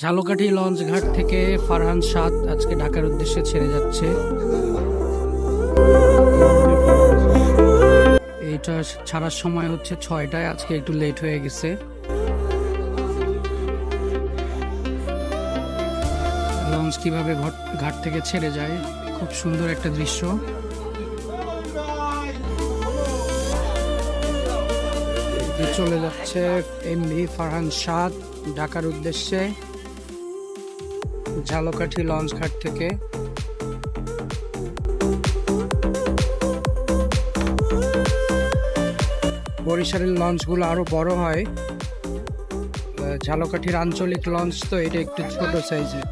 Jhalakathi launch ঘাট থেকে ফারহান সাদ আজকে ঢাকার উদ্দেশ্যে ছেড়ে যাচ্ছে। এইটা ছাড়ার সময় হচ্ছে ছয়টায়, আজকে একটু লেট হয়ে গেছে। লঞ্চ কীভাবে ঘট- ঘাট থেকে ছেড়ে যায়, খুব সুন্দর একটা দৃশ্য। চলে যাচ্ছে এমভি ফারহান সাদ, ঢাকার উদ্দেশ্যে। ঝালকাঠি লঞ্চ ঘাট থেকে। বরিশালের লঞ্চগুলো আরও বড় হয়। ঝালকাঠির আঞ্চলিক লঞ্চ তো এটা একটু ছোট সাইজের